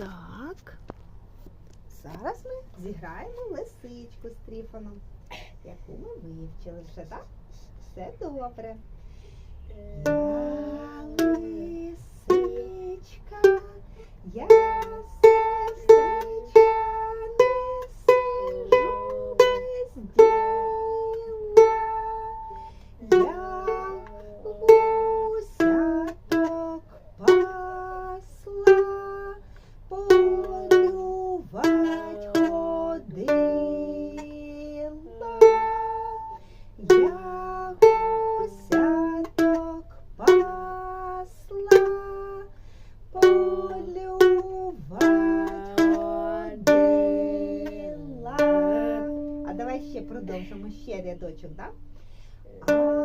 Так. Зараз ми зіграємо лисичку з Тріфоном, яку ми вивчили вже, так? Все добре. Лисичка, я ще продовжимо ще рядочок, так? Да? Е,